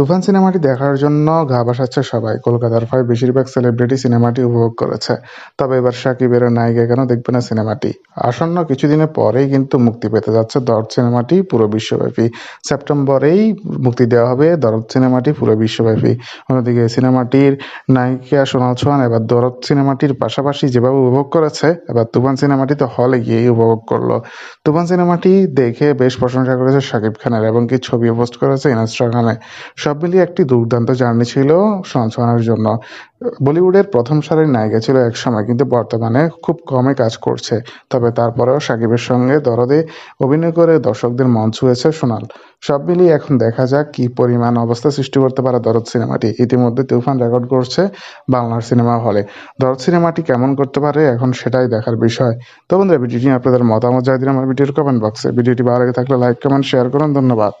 তুফান সিনেমাটি দেখার জন্য গা ভাসাচ্ছে সবাই। কলকাতার প্রায় বেশিরভাগ সেলিব্রিটি সিনেমাটি উপভোগ করেছে। তবে এবার সাকিবের নায়িকা কেন দেখবে না সিনেমাটি? আসন্ন কিছুদিনের পরেই কিন্তু মুক্তি পেতে যাচ্ছে দরদ সিনেমাটি পুরো বিশ্বব্যাপী। সেপ্টেম্বরেই মুক্তি দেওয়া হবে দরদ সিনেমাটি পুরো বিশ্বব্যাপী। অন্যদিকে সিনেমাটির নায়িকা সোনাল চৌহান এবার দরদ সিনেমাটির পাশাপাশি যেভাবে উপভোগ করেছে, এবার তুফান সিনেমাটি তো হলে গিয়েই উপভোগ করল। তুফান সিনেমাটি দেখে বেশ প্রশংসা করেছে শাকিব খানের এবং কি ছবিও পোস্ট করেছে ইনস্টাগ্রামে। সব মিলিয়ে একটি দুর্দান্ত জার্নি ছিল সঞ্চালনের জন্য। বলিউডের প্রথম সারির নায়িকা ছিল একসময় কিন্তু বর্তমানে খুব কমে কাজ করছে। তবে তারপরেও সাকিবের সঙ্গে দরদে অভিনয় করে দর্শকদের মন ছুঁয়েছে সোনাল। সব মিলিয়ে এখন দেখা যাক কি পরিমাণ অবস্থা সৃষ্টি করতে পারে দরদ সিনেমাটি। ইতিমধ্যে তুফান রেকর্ড করছে বাংলার সিনেমা হলে। দরদ সিনেমাটি কেমন করতে পারে এখন সেটাই দেখার বিষয়। তো বন্ধুরা, ভিডিওটি আপনাদের মতামত জানিয়ে দিন আমার ভিডিওর কমেন্ট বক্সে ভিডিওটি ভালো লাগে থাকলে লাইক কমেন্ট শেয়ার করুন। ধন্যবাদ।